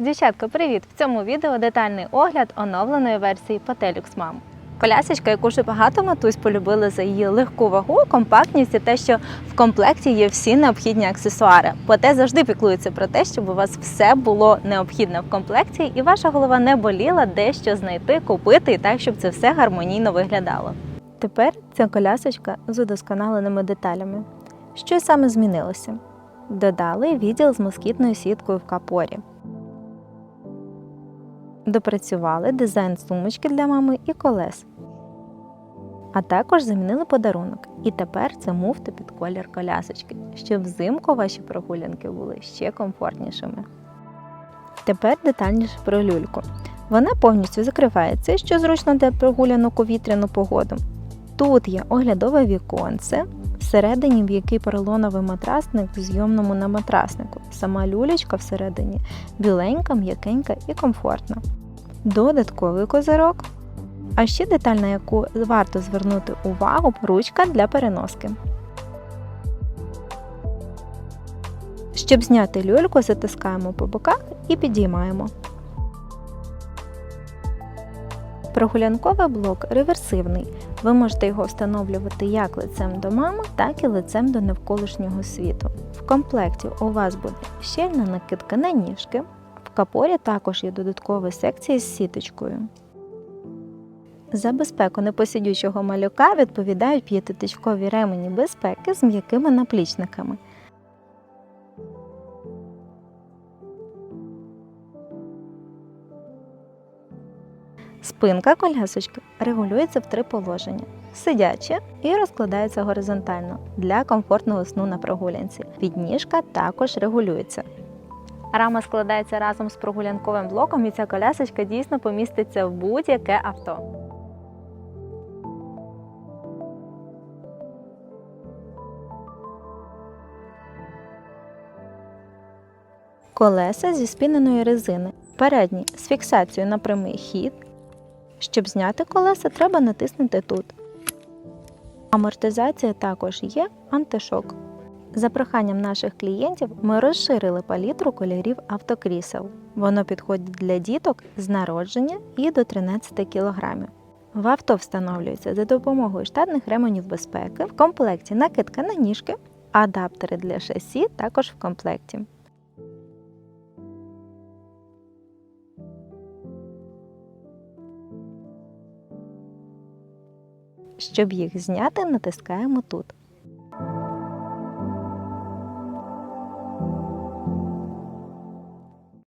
Дівчатка, привіт! В цьому відео детальний огляд оновленої версії Patelux Mom. Колясочка, яку вже багато матусь полюбили за її легку вагу, компактність і те, що в комплекті є всі необхідні аксесуари. Поте завжди піклується про те, щоб у вас все було необхідне в комплекті, і ваша голова не боліла дещо знайти, купити і так, щоб це все гармонійно виглядало. Тепер ця колясочка з удосконаленими деталями. Що саме змінилося? Додали відділ з москітною сіткою в капорі. Допрацювали дизайн сумочки для мами і колес. А також замінили подарунок. І тепер це муфта під колір колясочки, щоб взимку ваші прогулянки були ще комфортнішими. Тепер детальніше про люльку. Вона повністю закривається, що зручно для прогулянок у вітряну погоду. Тут є оглядове віконце, всередині м'який поролоновий матрасник в зйомному на матраснику. Сама люлечка всередині біленька, м'якенька і комфортна. Додатковий козирок. А ще деталь, на яку варто звернути увагу, ручка для переноски. Щоб зняти люльку, затискаємо по боках і підіймаємо. Прогулянковий блок реверсивний. Ви можете його встановлювати як лицем до мами, так і лицем до навколишнього світу. В комплекті у вас буде щільна накидка на ніжки. В капорі також є додаткова секція з сіточкою. За безпеку непосидючого малюка відповідають п'ятитичкові ремені безпеки з м'якими наплічниками. Спинка колясочки регулюється в три положення: сидяче і розкладається горизонтально для комфортного сну на прогулянці. Підніжка також регулюється. Рама складається разом з прогулянковим блоком, і ця колясочка дійсно поміститься в будь-яке авто. Колеса зі спіненої резини. Передні з фіксацією на прямий хід. Щоб зняти колеса, треба натиснути тут. Амортизація також є антишок. За проханням наших клієнтів ми розширили палітру кольорів автокрісел. Воно підходить для діток з народження і до 13 кг. В авто встановлюється за допомогою штатних ременів безпеки. В комплекті накидка на ніжки, адаптери для шасі також в комплекті. Щоб їх зняти, натискаємо тут.